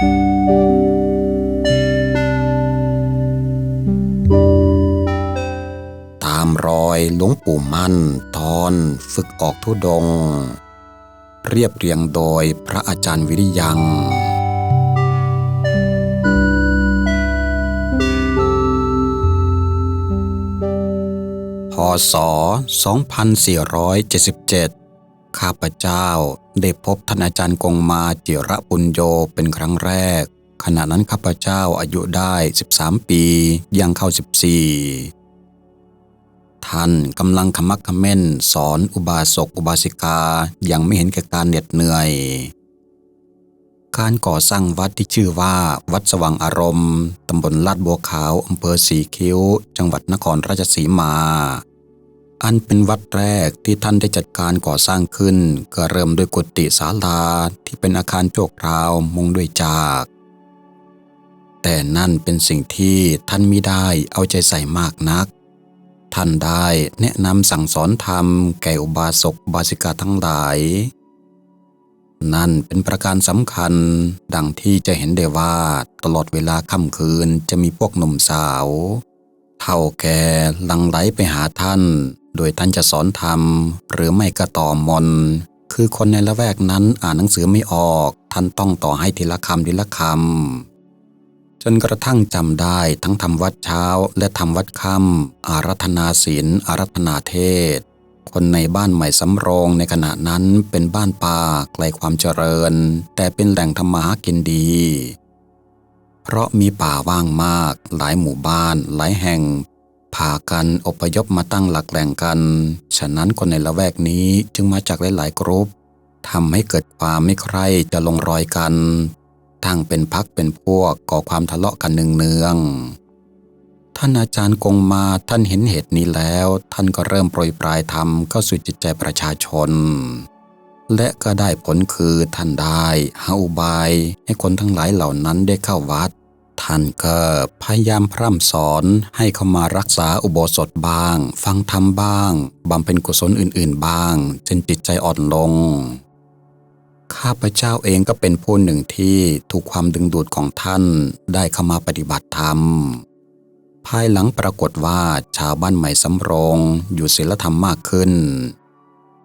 ตามรอยหลวงปู่มั่นตอนฝึกออกทุดง เรียบเรียงโดยพระอาจารย์วิริยัง พศ 2477 ข้าพเจ้า ได้พบท่านอาจารย์กงมาจิระปุญโยเป็นครั้งแรก ขณะนั้นข้าพเจ้าอายุได้ 13 ปียังเข้า 14 ท่านกำลังขมักขม้นสอนอุบาสกอุบาสิกายังไม่เห็นแก่การเหน็ดเหนื่อย การก่อสร้างวัดที่ชื่อว่า วัดสว่างอารมณ์ตำบลลาดบัวขาวอำเภอสีคิ้ว จังหวัดนครราชสีมา อันเป็นวัดแรกที่ท่านได้จัดการก่อสร้างขึ้น ก็เริ่มด้วยกุฏิศาลาที่เป็นอาคารโจกราวมุงด้วยจาก แต่นั่นเป็นสิ่งที่ท่านมิได้เอาใจใส่มากนัก ท่านได้แนะนำสั่งสอนธรรมแก่อุบาสกบาสิกาทั้งหลาย นั่นเป็นประการสำคัญดังที่จะเห็นได้ว่าตลอดเวลาค่ำคืนจะมีพวกหนุ่มสาว เท่าแก่ลังไหลไปหาท่าน โดยท่านจะสอนธรรม หรือไม่ก็ต่อมน คือคนในละแวกนั้นอ่านหนังสือไม่ออก ท่านต้องต่อให้ทีละคำทีละคำจนกระทั่งจำได้ทั้งทำวัดเช้าและทำวัดค่ำอารัธนาศีลอารัธนาเทศ คนในบ้านใหม่สำโรงในขณะนั้นเป็นบ้านป่าไกลความเจริญ แต่เป็นแหล่งทำมหากินดี เพราะมีป่าว่างมาก หลายหมู่บ้าน หลายแห่ง พากันอพยพมาตั้งหลักแหล่งกัน ฉะนั้นคนในละแวกนี้จึงมาจากหลายๆกรุ๊ปทำให้เกิดความไม่ใคร่จะลงรอยกัน ทั้งเป็นพักเป็นพวกก่อความทะเลาะกันเนืองๆ ท่านอาจารย์กงมาท่านเห็นเหตุนี้แล้ว ท่านก็เริ่มโปรยปลายธรรมเข้าสู่จิตใจประชาชน และก็ได้ผลคือท่านได้หาอุบายให้คนทั้งหลายเหล่านั้นได้เข้าวัด ท่านก็พยายามพร่ำสอนให้เขามารักษาอุโบสถบ้าง ฟังธรรมบ้างบำเพ็ญกุศลอื่น ๆ บ้างจนจิตใจอ่อนลง ข้าพเจ้าเองก็เป็นผู้หนึ่งที่ถูกความดึงดูดของท่านได้เข้ามาปฏิบัติธรรม ภายหลังปรากฏว่าชาวบ้านใหม่สำโรงอยู่ศีลธรรมมากขึ้น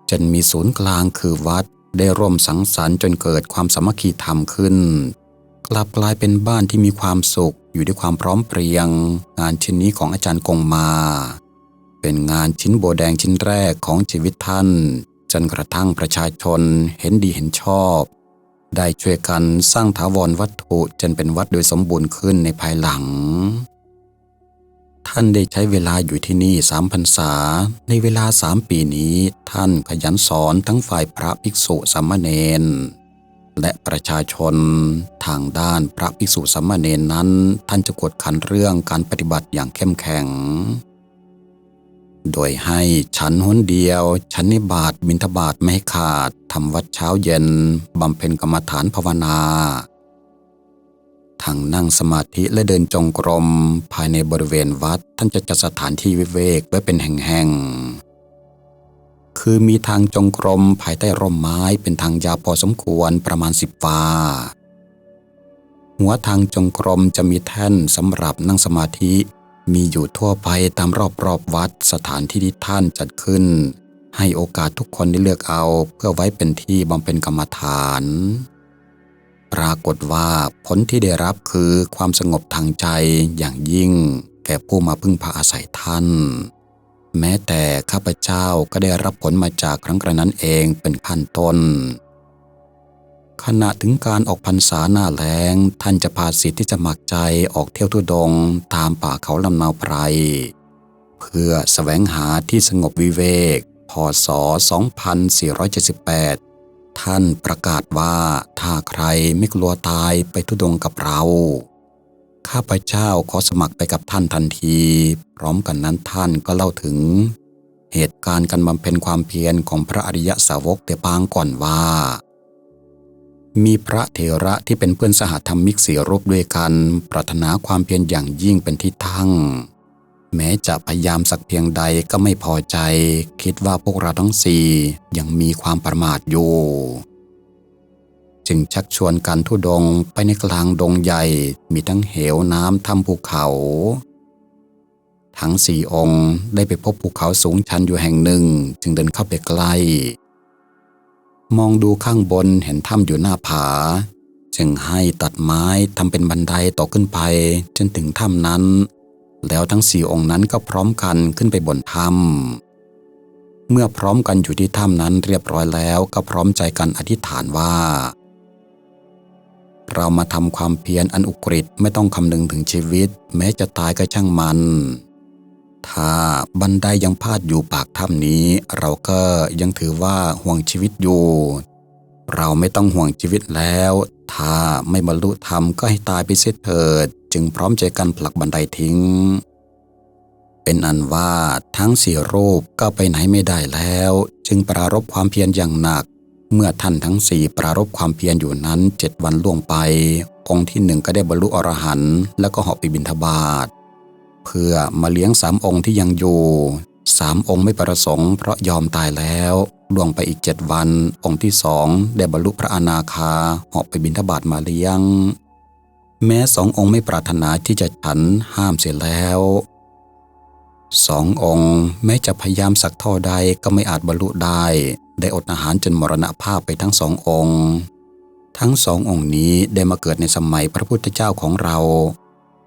จนมีศูนย์กลางคือวัดได้ร่วมสังสรรค์จนเกิดความสามัคคีธรรมขึ้น กลับกลายเป็นบ้านที่มีความสุขอยู่ด้วยความพร้อมเพรียง งานชิ้นนี้ของอาจารย์กงมา เป็นงานชิ้นโบแดงชิ้นแรกของชีวิตท่าน จนกระทั่งประชาชนเห็นดีเห็นชอบ ได้ช่วยกันสร้างถาวรวัตถุจนเป็นวัดโดยสมบูรณ์ขึ้นในภายหลัง ท่านได้ใช้เวลาอยู่ที่นี่สามพรรษา ในเวลาสามปีนี้ ท่านขยันสอนทั้งฝ่ายพระภิกษุสามเณร และประชาชน ทางด้านพระภิกษุสามเณรนั้น ท่านจะกดขันเรื่องการปฏิบัติอย่างเข้มแข็ง โดยให้ฉันหนเดียว ฉันนิบาตบิณฑบาตไม่ให้ขาดทำวัดเช้าเย็นบำเพ็ญกรรมฐานภาวนาทั้งนั่งสมาธิและเดินจงกรม ภายในบริเวณวัดท่านจะจัดสถานที่วิเวกไว้เป็นแห่ง คือมีทางจงกรมภายใต้ร่มไม้เป็นทางยาวพอสมควรประมาณสิบวาหัวทางจงกรมจะมีแท่นสำหรับนั่งสมาธิ มีอยู่ทั่วไปตามรอบๆวัดสถานที่ที่ท่านจัดขึ้น ให้โอกาสทุกคนได้เลือกเอาเพื่อไว้เป็นที่บำเพ็ญกรรมฐาน ปรากฏว่าผลที่ได้รับคือความสงบทางใจอย่างยิ่ง แก่ผู้มาพึ่งพาอาศัยท่าน แม้แต่ข้าพเจ้าก็ได้รับผลมาจากครั้งกระนั้นเองเป็นขั้นต้น ขณะถึงการออกพรรษาหน้าแล้ง ท่านจะพาสิทธิ์ที่จะหมักใจออกเที่ยวทุดงตามป่าเขาลำนาวไพร เพื่อสแสวงหาที่สงบวิเวก พศ 2478 ท่านประกาศว่าถ้าใครไม่กลัวตายไปทุดงกับเรา ข้าพเจ้าขอสมัครไปกับท่านทันที พร้อมกันนั้นท่านก็เล่าถึง เหตุการณ์การบำเพ็ญความเพียรของพระอริยสาวกแต่ปางก่อนว่า มีพระเถระที่เป็นเพื่อนสหธรรมิกสี่รูปด้วยกัน ปรารถนาความเพียรอย่างยิ่งเป็นที่ตั้ง แม้จะพยายามสักเพียงใดก็ไม่พอใจ คิดว่าพวกเราทั้งสี่ยังมีความประมาทอยู่ จึงชักชวนกันทุดงไปในกลางดงใหญ่ มีทั้งเหวน้ำทำภูเขา ทั้งสี่องค์ได้ไปพบภูเขาสูงชันอยู่แห่งหนึ่ง จึงเดินเข้าไปใกล้ มองดูข้างบนเห็นถ้ำอยู่หน้าผา จึงให้ตัดไม้ทำเป็นบันไดต่อขึ้นไปจนถึงถ้ำนั้น แล้วทั้งสี่องค์นั้นก็พร้อมกันขึ้นไปบนถ้ำเมื่อพร้อมกันอยู่ที่ถ้ำนั้นเรียบร้อยแล้วก็พร้อมใจกันอธิษฐานว่า เรามาทำความเพียรอันอุกฤษไม่ต้องคำนึงถึงชีวิต แม้จะตายก็ช่างมัน ถ้าบันไดยังพาดอยู่ปากถ้ำนี้ เราก็ยังถือว่าห่วงชีวิตอยู่ เราไม่ต้องห่วงชีวิตแล้ว ถ้าไม่บรรลุธรรมก็ให้ตายไปเสียเถิด จึงพร้อมใจกันผลักบันไดทิ้ง เป็นอันว่าทั้งสี่รูปก็ไปไหนไม่ได้แล้ว จึงปรารบความเพียรอย่างหนัก เมื่อท่านทั้งสี่ปรารบความเพียรอยู่นั้นเจ็ดวันล่วงไป องค์ที่หนึ่งก็ได้บรรลุอรหันต์แล้วก็เหาะไปบิณฑบาตเพื่อมาเลี้ยงสามองค์ที่ยังอยู่สามองค์ไม่ประสงค์เพราะยอมตายแล้วล่วงไปอีกเจ็ดวัน องค์ที่สองได้บรรลุพระอนาคาเหาะไปบิณฑบาตมาเลี้ยง แม้สององค์ไม่ปรารถนาที่จะฉันห้ามเสียแล้วสององค์แม้จะพยายามสักเท่าใดก็ไม่อาจบรรลุได้ ได้อดอาหารจนมรณภาพไปทั้งสององค์ ทั้งสององค์นี้ได้มาเกิดในสมัยพระพุทธเจ้าของเรา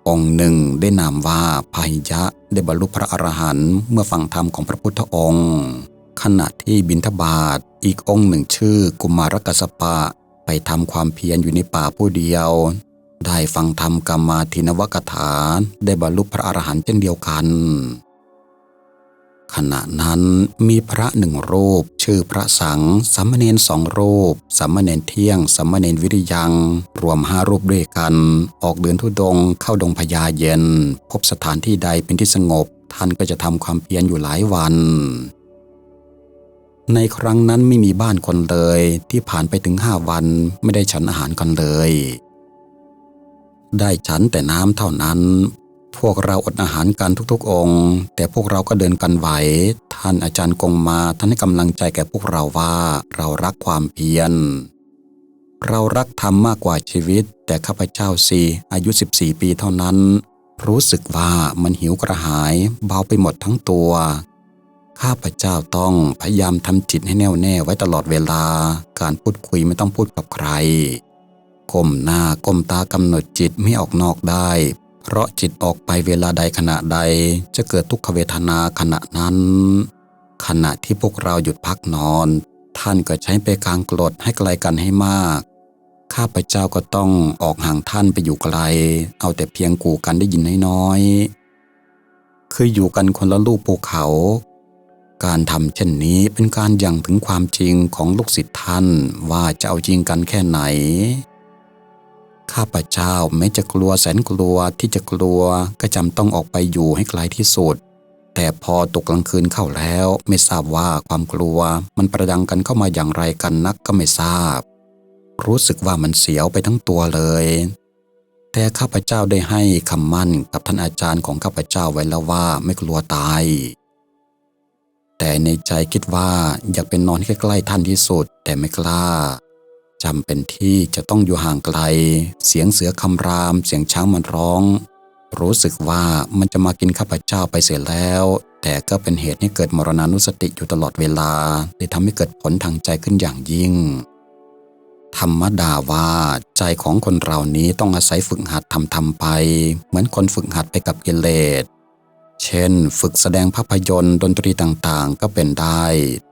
องค์หนึ่งได้นามว่าพาหิยะได้บรรลุพระอรหันต์เมื่อฟังธรรมของพระพุทธองค์ ขณะที่บินทบาทอีกองค์หนึ่งชื่อกุมารกัสปะไปทำความเพียรอยู่ในป่าผู้เดียว ได้ฟังธรรมกรรมาทินวกถาได้บรรลุพระอรหันต์เช่นเดียวกัน ขณะนั้นมีพระหนึ่งรูป ชื่อพระสังสามเณรสองรูปสามเณรเที่ยงสามเณรวิริยัง รวมห้ารูปด้วยกัน ออกเดินทุดงเข้าดงพญาเย็น พบสถานที่ใดเป็นที่สงบ ท่านก็จะทำความเพียรอยู่หลายวัน ในครั้งนั้นไม่มีบ้านคนเลย ที่ผ่านไปถึงห้าวันไม่ได้ฉันอาหารกันเลย ได้ฉันแต่น้ำเท่านั้น พวกเราอดอาหารกันทุกๆ องค์ แต่พวกเราก็เดินกันไหว ท่านอาจารย์กงมาท่านให้กำลังใจแก่พวกเราว่าเรารักความเพียร เรารักธรรมมากกว่าชีวิต แต่ข้าพเจ้าสีอายุ 14 ปีเท่านั้น รู้สึกว่ามันหิวกระหาย เบาไปหมดทั้งตัว ข้าพเจ้าต้องพยายามทำจิตให้แน่วแน่ไว้ตลอดเวลา การพูดคุยไม่ต้องพูดกับใครก้มหน้าก้มตากำหนดจิตไม่ออกนอกได้ เพราะจิตออกไปเวลาใดขณะใดจะเกิดทุกขเวทนาขณะนั้น ขณะที่พวกเราหยุดพักนอน ท่านก็ใช้ไปกลางกรดให้ไกลกันให้มาก ข้าพเจ้าก็ต้องออกห่างท่านไปอยู่ไกล เอาแต่เพียงกูกันได้ยินน้อยๆคืออยู่กันคนละลูกภูเขา การทำเช่นนี้เป็นการยังถึงความจริงของลูกศิษย์ท่านว่าจะเอาจริงกันแค่ไหน ข้าพเจ้าแม้จะกลัวแสนกลัวที่จะกลัวก็จำต้องออกไปอยู่ให้ไกลที่สุด แต่พอตกกลางคืนเข้าแล้วไม่ทราบว่าความกลัวมันประดังกันเข้ามาอย่างไรกันนักก็ไม่ทราบ รู้สึกว่ามันเสียวไปทั้งตัวเลย แต่ข้าพเจ้าได้ให้คำมั่นกับท่านอาจารย์ของข้าพเจ้าไว้แล้วว่าไม่กลัวตาย แต่ในใจคิดว่าอยากเป็นนอนใกล้ๆท่านที่สุดแต่ไม่กล้า จำเป็นที่จะต้องอยู่ห่างไกล เสียงเสือคำราม เสียงช้างมันร้อง รู้สึกว่ามันจะมากินข้าพเจ้าไปเสียแล้ว แต่ก็เป็นเหตุให้เกิดมรณานุสติอยู่ตลอดเวลาเลยทำให้เกิดผลทางใจขึ้นอย่างยิ่ง ธรรมดาว่าใจของคนเรานี้ต้องอาศัยฝึกหัดทำทำไป เหมือนคนฝึกหัดไปกับกิเลส เช่น ฝึกแสดงภาพยนตร์ดนตรีต่างๆ ก็เป็นได้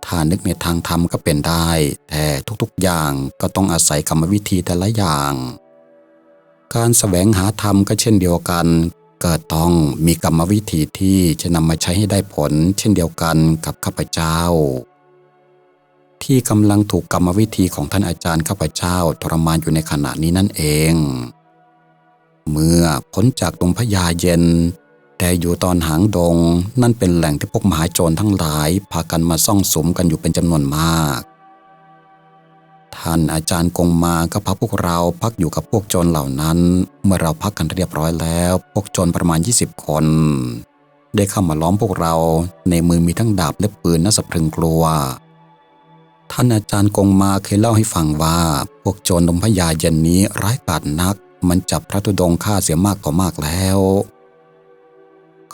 ถ้านึกในทางธรรมก็เป็นได้ แต่ทุกๆอย่างก็ต้องอาศัยกรรมวิธีแต่ละอย่าง การแสวงหาธรรมก็เช่นเดียวกัน ก็ต้องมีกรรมวิธีที่จะนำมาใช้ให้ได้ผล เช่นเดียวกันกับข้าพเจ้า ที่กำลังถูกกรรมวิธีของท่านอาจารย์ข้าพเจ้าทรมานอยู่ในขณะนี้นั่นเองเมื่อพ้นจากดงพญาเย็น แต่อยู่ตอนหางดง นั่นเป็นแหล่งที่พวกมหาโจรทั้งหลาย พากันมาซ่องสมกันอยู่เป็นจำนวนมาก ท่านอาจารย์กงมาก็พาพวกเราพักอยู่กับพวกโจรเหล่านั้น เมื่อเราพักกันเรียบร้อยแล้ว พวกโจรประมาณ 20 คน ได้เข้ามาล้อมพวกเรา ในมือมีทั้งดาบและปืนน่าสะพรึงกลัว ท่านอาจารย์กงมาเคยเล่าให้ฟังว่า พวกโจรนมพญาเย็นนี้ร้ายกาจนัก มันจับพระธุดงฆ่าเสียมากต่อมากแล้ว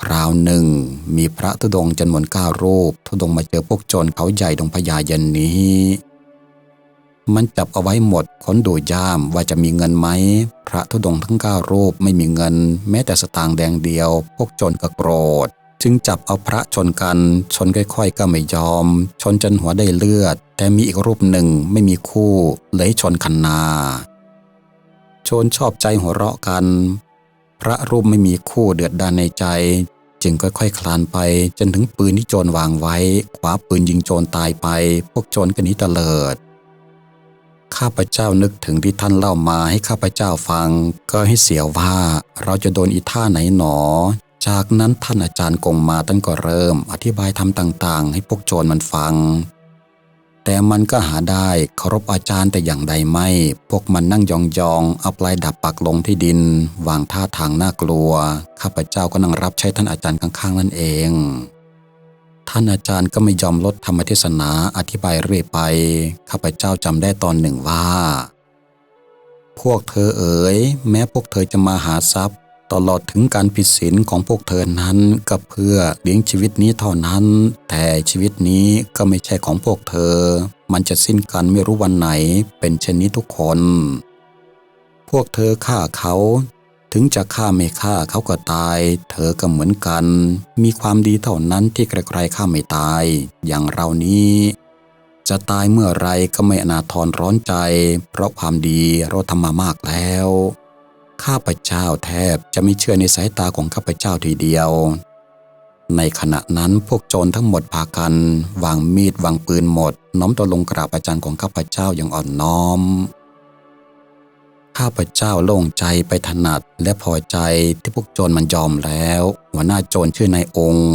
คราวหนึ่ง มีพระธุดงจำนวนเก้ารูปธุดงมาเจอพวกโจรเขาใหญ่ดงพญาเย็นนี้ มันจับเอาไว้หมดค้นดูย่ามว่าจะมีเงินไหม พระธุดงทั้งเก้ารูปไม่มีเงิน แม้แต่สตางค์แดงเดียว พวกโจรก็โกรธ จึงจับเอาพระชนกัน ชนค่อยๆก็ไม่ยอม ชนจนหัวได้เลือด แต่มีอีกรูปหนึ่งไม่มีคู่เลยชนคันนาโจรชอบใจหัวเราะกัน พระรูปไม่มีคู่เดือดดานในใจ จึงค่อยๆคคลานไป จนถึงปืนที่โจรวางไว้คว้าปืนยิงโจรตายไป พวกโจรก็หนีเตลิด ข้าพเจ้านึกถึงที่ท่านเล่ามาให้ข้าพเจ้าฟัง ก็ให้เสียวว่าเราจะโดนอีท่าไหนหนอ จากนั้นท่านอาจารย์กงมาท่านก็เริ่ม อธิบายทำต่างๆ ให้พวกโจรมันฟัง แต่มันก็หาได้เคารพอาจารย์แต่อย่างใดไม่ พวกมันนั่งยองๆเอาปลายดับปักลงที่ดิน วางท่าทางน่ากลัว ข้าพเจ้าก็นั่งรับใช้ท่านอาจารย์ข้างๆนั่นเอง ท่านอาจารย์ก็ไม่ยอมลดธรรมเทศนาอธิบายเรื่อยไป ข้าพเจ้าจำได้ตอนหนึ่งว่า พวกเธอเอ๋ยแม้พวกเธอจะมาหาทรัพย์ ตลอดถึงการผิดศีลของพวกเธอนั้นก็เพื่อเลี้ยงชีวิตนี้เท่านั้น แต่ชีวิตนี้ก็ไม่ใช่ของพวกเธอ มันจะสิ้นกันไม่รู้วันไหน เป็นเช่นนี้ทุกคน พวกเธอฆ่าเขา ถึงจะฆ่าไม่ฆ่าเขาก็ตาย เธอก็เหมือนกัน มีความดีเท่านั้นที่ใครๆฆ่าไม่ตาย อย่างเรานี้จะตายเมื่อไรก็ไม่อนาทรร้อนใจ เพราะความดีเราทำมามากแล้ว ข้าพเจ้าแทบจะไม่เชื่อในสายตาของข้าพเจ้าทีเดียว ในขณะนั้นพวกโจรทั้งหมดพากัน วางมีดวางปืนหมด น้อมตัวลงกราบอาจารย์ของข้าพเจ้าอย่างอ่อนน้อม ข้าพเจ้าโล่งใจไปถนัดและพอใจที่พวกโจรมันยอมแล้ว หัวหน้าโจรชื่อนายองค์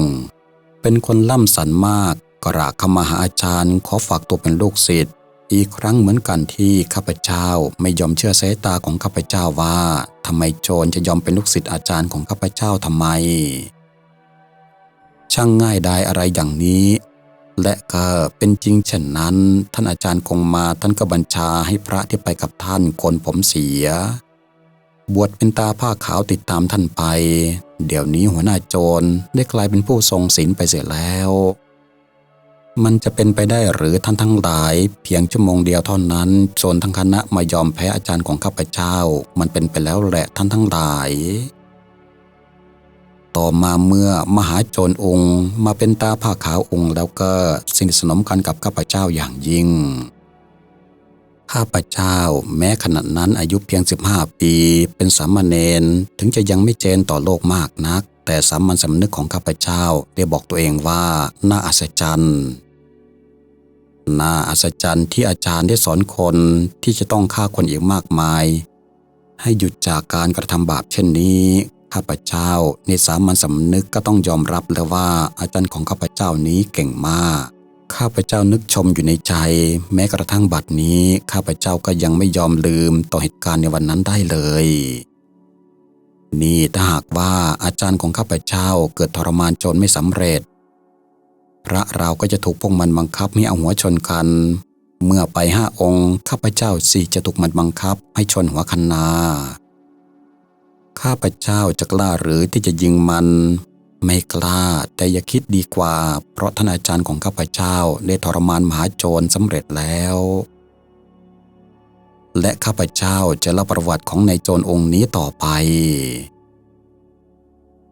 เป็นคนล่ำสันมากกราบเข้ามาหาอาจารย์ขอฝากตัวเป็นลูกศิษย์ อีกครั้งเหมือนกันที่ข้าพเจ้าไม่ยอมเชื่อสายตาของข้าพเจ้าว่าทำไมโจรจะยอมเป็นลูกศิษย์อาจารย์ของข้าพเจ้าทำไม ช่างง่ายดายอะไรอย่างนี้ และก็เป็นจริงเช่นนั้น ท่านอาจารย์คงมาท่านก็บัญชาให้พระที่ไปกับท่านโกนผมเสีย บวชเป็นตาผ้าขาวติดตามท่านไป เดี๋ยวนี้หัวหน้าโจรได้กลายเป็นผู้ทรงศีลไปเสียแล้ว มันจะเป็นไปได้หรือท่านทั้งหลาย เพียงชั่วโมงเดียวเท่านั้นโจรทั้งคณะมายอมแพ้อาจารย์ของข้าพเจ้า มันเป็นไปแล้วแหละท่านทั้งหลาย ต่อมาเมื่อมหาโจรองค์มาเป็นตาผ้าขาวองค์แล้วก็สนิทสนมกันกับข้าพเจ้าอย่างยิ่งข้าพเจ้าแม้ขณะนั้นอายุเพียง 15 ปี เป็นสามเณรถึงจะยังไม่เจนต่อโลกมากนัก แต่สามัญสำนึกของข้าพเจ้าได้บอกตัวเองว่าน่าอัศจรรย์ น่าอัศจรรย์ที่อาจารย์ได้สอนคนที่จะต้องฆ่าคนอีกมากมาย ให้หยุดจากการกระทำบาปเช่นนี้ข้าพเจ้าในสามัญสำนึกก็ต้องยอมรับแล้วว่าอาจารย์ของข้าพเจ้านี้เก่งมาก ข้าพเจ้านึกชมอยู่ในใจ แม้กระทั่งบัดนี้ข้าพเจ้าก็ยังไม่ยอมลืมต่อเหตุการณ์ในวันนั้นได้เลย นี่ถ้าหากว่าอาจารย์ของข้าพเจ้าเกิดทรมานจนไม่สำเร็จ พระเราก็จะถูกพวกมันบังคับให้เอาหัวชนกัน เมื่อไปห้าองค์ ข้าพเจ้าสี่จะถูกมันบังคับให้ชนหัวคันนา ข้าพเจ้าจะกล้าหรือที่จะยิงมัน ไม่กล้าแต่อย่าคิดดีกว่า เพราะท่านอาจารย์ของข้าพเจ้าได้ทรมานมหาโจรสำเร็จแล้ว และข้าพเจ้าจะเล่าประวัติของนายโจรองค์นี้ต่อไป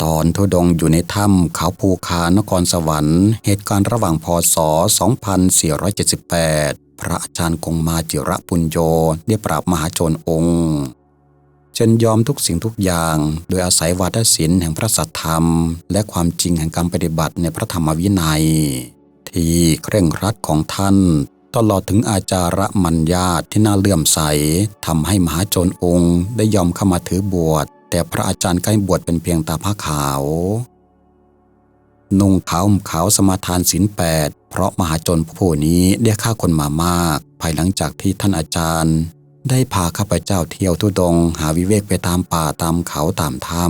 ตอนทุดงอยู่ในถ้ำเขาภูคานครสวรรค์ เหตุการณ์ระหว่างพศ 2478 พระอาจารย์คงมาจิระปุญโยได้ปราบมหาโจรองค์จนยอมทุกสิ่งทุกอย่าง โดยอาศัยวาทศิลป์แห่งพระสัทธรรม และความจริงแห่งการปฏิบัติในพระธรรมวินัย ที่เคร่งครัดของท่าน ตลอดถึงอาจาระมัญญาที่น่าเลื่อมใสทำให้มหาโจรองค์ ได้ยอมเข้ามาถือบวช แต่พระอาจารย์ใกล้บวชเป็นเพียงตาผ้าขาว นุ่งขาวห่มขาวสมาทานศีลแปดเพราะมหาจรผู้นี้ได้ฆ่าคนมามาก ภายหลังจากที่ท่านอาจารย์ ได้พาข้าพเจ้าเที่ยวทุดง หาวิเวกไปตามป่าตามเขาตามถ้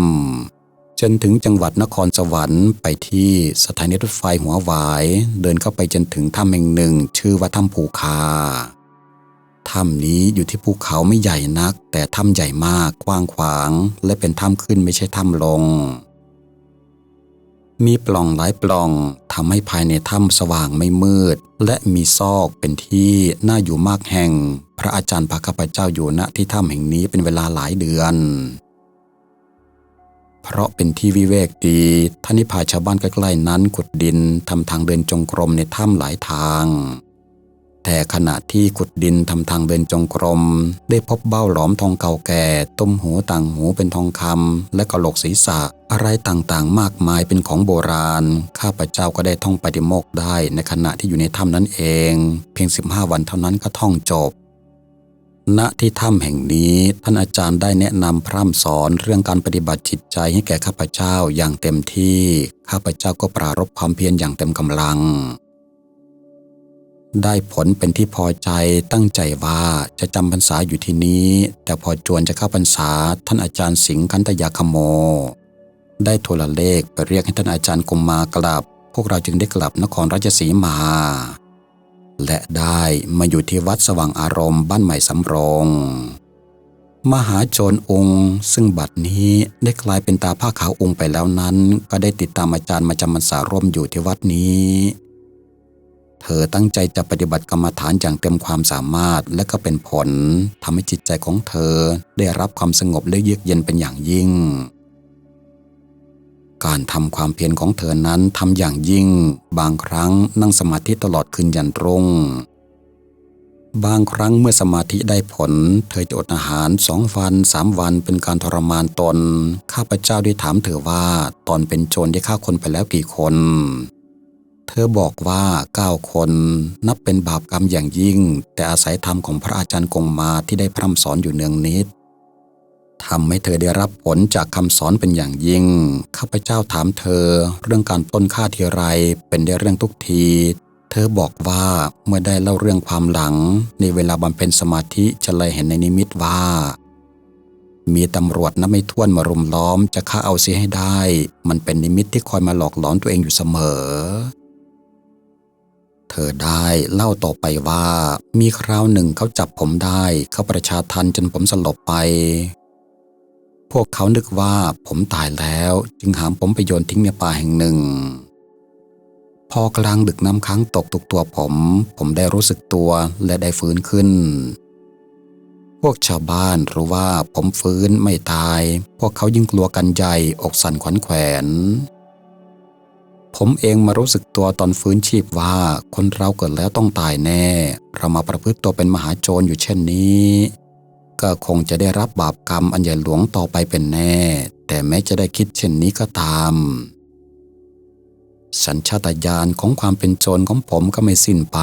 ำจนถึงจังหวัดนครสวรรค์ไปที่สถานีรถไฟหัวหวาย เดินเข้าไปจนถึงถ้ำแห่งหนึ่ง ชื่อว่าถ้ำภูคา ถ้ำนี้อยู่ที่ภูเขาไม่ใหญ่นัก แต่ถ้ำใหญ่มากกว้างขวาง และเป็นถ้ำขึ้นไม่ใช่ถ้ำลง มีปล่องหลายปล่องทำให้ภายในถ้ำสว่างไม่มืด และมีซอกเป็นที่น่าอยู่มากแห่ง พระอาจารย์พระข้าพเจ้าอยู่ณที่ถ้ำแห่งนี้เป็นเวลาหลายเดือน เพราะเป็นที่วิเวกดีท่านิพาชาวบ้านใกล้ๆนั้นขุดดินทำทางเดินจงกรมในถ้ำหลายทาง แต่ขณะที่ขุดดินทำทางเดินจงกรม ได้พบเบ้าหลอมทองเก่าแก่ ต้มหูต่างหูเป็นทองคำและกระโหลกศีรษะ อะไรต่างๆ มากมายเป็นของโบราณ ข้าพเจ้าก็ได้ท่องปฏิโมกได้ในขณะที่อยู่ในถ้ำนั้นเอง เพียง 15 วันเท่านั้นก็ท่องจบณที่ถ้ำแห่งนี้ท่านอาจารย์ได้แนะนำพร่ำสอนเรื่องการปฏิบัติจิตใจให้แก่ข้าพเจ้าอย่างเต็มที่ ข้าพเจ้าก็ปรารบความเพียรอย่างเต็มกำลัง ได้ผลเป็นที่พอใจตั้งใจว่าจะจำพรรษาอยู่ที่นี้ แต่พอจวนจะเข้าพรรษาท่านอาจารย์สิงห์คันตยาคโม ได้โทรเลขไปเรียกให้ท่านอาจารย์กุมมากลับ พวกเราจึงได้กลับนครราชสีมา และได้มาอยู่ที่วัดสว่างอารมณ์บ้านใหม่สำโรงมหาโจรองค์ ซึ่งบัดนี้ได้กลายเป็นตาผ้าขาวองค์ไปแล้วนั้น ก็ได้ติดตามอาจารย์มาจำพรรษาร่วมอยู่ที่วัดนี้ เธอตั้งใจจะปฏิบัติกรรมฐานอย่างเต็มความสามารถ และก็เป็นผลทำให้จิตใจของเธอได้รับความสงบและเยือกเย็นเป็นอย่างยิ่ง การทำความเพียรของเธอนั้นทำอย่างยิ่ง บางครั้งนั่งสมาธิตลอดคืนยันตรงบางครั้งเมื่อสมาธิได้ผล เธอจะอดอาหารสองวันสามวันเป็นการทรมานตน ข้าพเจ้าได้ถามเธอว่า ตอนเป็นโจรได้ฆ่าคนไปแล้วกี่คน เธอบอกว่าเก้าคนนับเป็นบาปกรรมอย่างยิ่ง แต่อาศัยธรรมของพระอาจารย์กงมาที่ได้พร่ำสอนอยู่เนืองนิดทำให้เธอได้รับผลจากคำสอนเป็นอย่างยิ่ง ข้าพเจ้าถามเธอเรื่องการปล้นฆ่าทีไรเป็นได้เรื่องทุกที เธอบอกว่าเมื่อได้เล่าเรื่องความหลัง ในเวลาบำเพ็ญสมาธิจะเลยเห็นในนิมิตว่า มีตำรวจนับไม่ถ้วนมารุมล้อมจะฆ่าเอาเสียให้ได้ มันเป็นนิมิตที่คอยมาหลอกหลอนตัวเองอยู่เสมอ เธอได้เล่าต่อไปว่า มีคราวหนึ่งเขาจับผมได้เขาประชาทันจนผมสลบไป พวกเขานึกว่าผมตายแล้วจึงหามผมไปโยนทิ้งในป่าแห่งหนึ่ง พอกลางดึกน้ำค้างตกตุกตัวผม ผมได้รู้สึกตัวและได้ฟื้นขึ้น พวกชาวบ้านรู้ว่าผมฟื้นไม่ตาย พวกเขายิ่งกลัวกันใหญ่อกสั่นขวัญแขวน ผมเองมารู้สึกตัวตอนฟื้นชีพว่า คนเราเกิดแล้วต้องตายแน่ เรามาประพฤติตัวเป็นมหาโจรอยู่เช่นนี้ ก็คงจะได้รับบาปกรรมอันใหญ่หลวงต่อไปเป็นแน่ แต่แม้จะได้คิดเช่นนี้ก็ตาม สัญชาตญาณของความเป็นโจรของผมก็ไม่สิ้นไป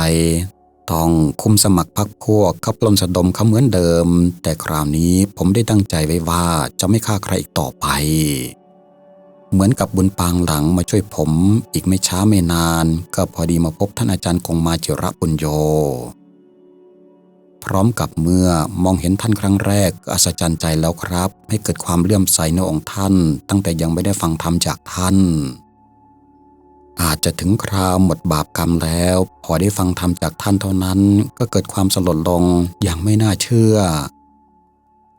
ต้องคุมสมัครพักพวกเข้าปล้นสะดมเขาเหมือนเดิม แต่คราวนี้ผมได้ตั้งใจไว้ว่าจะไม่ฆ่าใครอีกต่อไป เหมือนกับบุญปางหลังมาช่วยผม อีกไม่ช้าไม่นาน ก็พอดีมาพบท่านอาจารย์คงมาจิระปุญโย พร้อมกับเมื่อมองเห็นท่านครั้งแรกก็อัศจรรย์ใจแล้วครับ ให้เกิดความเลื่อมใสในองค์ท่าน ตั้งแต่ยังไม่ได้ฟังธรรมจากท่าน อาจจะถึงคราวหมดบาปกรรมแล้ว พอได้ฟังธรรมจากท่านเท่านั้น ก็เกิดความสลดลงอย่างไม่น่าเชื่อ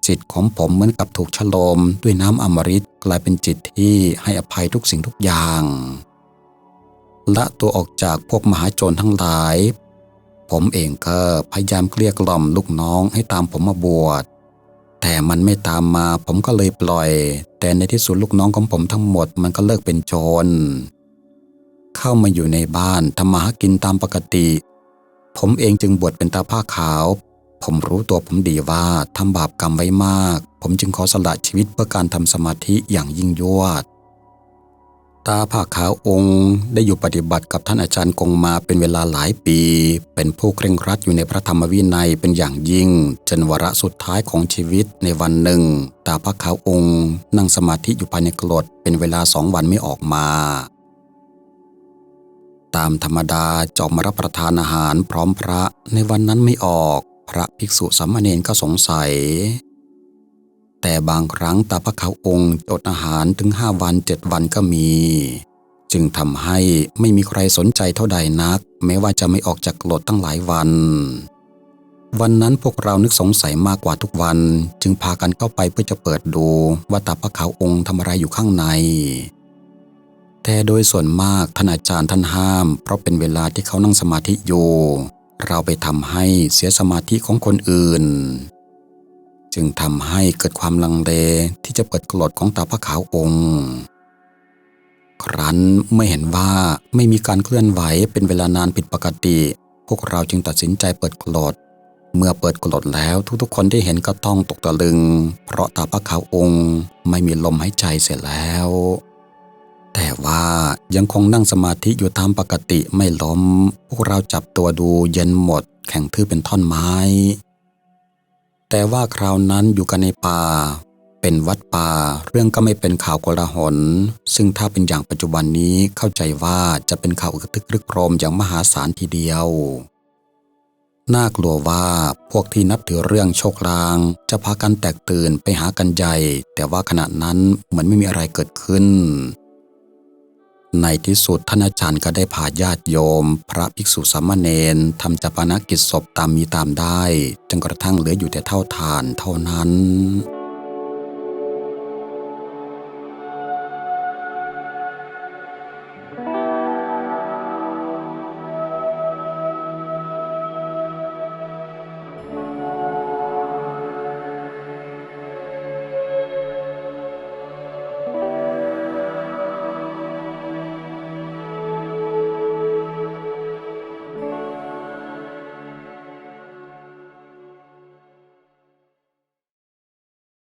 จิตของผมเหมือนกับถูกฉโลมด้วยน้ำอมฤตกลายเป็นจิตที่ให้อภัยทุกสิ่งทุกอย่างละตัวออกจากพวกมหาโจรทั้งหลาย ผมเองก็พยายามเกลี้ยกล่อมลูกน้องให้ตามผมมาบวช แต่มันไม่ตามมาผมก็เลยปล่อย แต่ในที่สุดลูกน้องของผมทั้งหมดมันก็เลิกเป็นโจร เข้ามาอยู่ในบ้านทำมาหากินตามปกติ ผมเองจึงบวชเป็นตาผ้าขาว ผมรู้ตัวผมดีว่าทำบาปกรรมไว้มาก ผมจึงขอสละชีวิตเพื่อการทำสมาธิอย่างยิ่งยวด ตาผ้าขาวองค์ได้อยู่ปฏิบัติกับท่านอาจารย์กงมาเป็นเวลาหลายปี เป็นผู้เคร่งครัดอยู่ในพระธรรมวินัยเป็นอย่างยิ่ง จนวาระสุดท้ายของชีวิตในวันหนึ่ง ตาผ้าขาวองค์ นั่งสมาธิอยู่ภายในกรดเป็นเวลาสองวันไม่ออกมาตามธรรมดาจออกมารับประทานอาหารพร้อมพระในวันนั้นไม่ออก พระภิกษุสามเณรก็สงสัย แต่บางครั้งตาพระเขาองค์อดอาหารถึงห้าวันเจ็ดวันก็มี จึงทำให้ไม่มีใครสนใจเท่าใดนัก แม้ว่าจะไม่ออกจากกรดตั้งหลายวัน วันนั้นพวกเรานึกสงสัยมากกว่าทุกวัน จึงพากันเข้าไปเพื่อจะเปิดดูว่าตาพระเขาองค์ทำอะไรอยู่ข้างในแต่โดยส่วนมากท่านอาจารย์ท่านห้าม เพราะเป็นเวลาที่เขานั่งสมาธิอยู่ เราไปทำให้เสียสมาธิของคนอื่น จึงทำให้เกิดความลังเลที่จะเปิดกรดของตาพระขาวองค์ ครั้นไม่เห็นว่าไม่มีการเคลื่อนไหวเป็นเวลานานผิดปกติ พวกเราจึงตัดสินใจเปิดกรดเมื่อเปิดกรดแล้วทุกๆคนที่เห็นก็ต้องตกตะลึง เพราะตาพระขาวองค์ไม่มีลมหายใจเสร็จแล้ว แต่ว่ายังคงนั่งสมาธิอยู่ตามปกติไม่ล้ม พวกเราจับตัวดูเย็นหมด แข็งทื่อเป็นท่อนไม้ แต่ว่าคราวนั้นอยู่กันในป่า เป็นวัดป่า เรื่องก็ไม่เป็นข่าวกลาหลซึ่งถ้าเป็นอย่างปัจจุบันนี้เข้าใจว่าจะเป็นข่าวอึกทึกรึกโครมอย่างมหาศาลทีเดียว น่ากลัวว่าพวกที่นับถือเรื่องโชคลาง จะพากันแตกตื่นไปหากันใหญ่ แต่ว่าขณะนั้นเหมือนไม่มีอะไรเกิดขึ้น ในที่สุดท่านอาจารย์ก็ได้พาญาติโยม พระภิกษุสามเณรทำจัปนกิจศพตามมีตามได้ จนกระทั่งเหลืออยู่แต่เท่าฐานเท่านั้น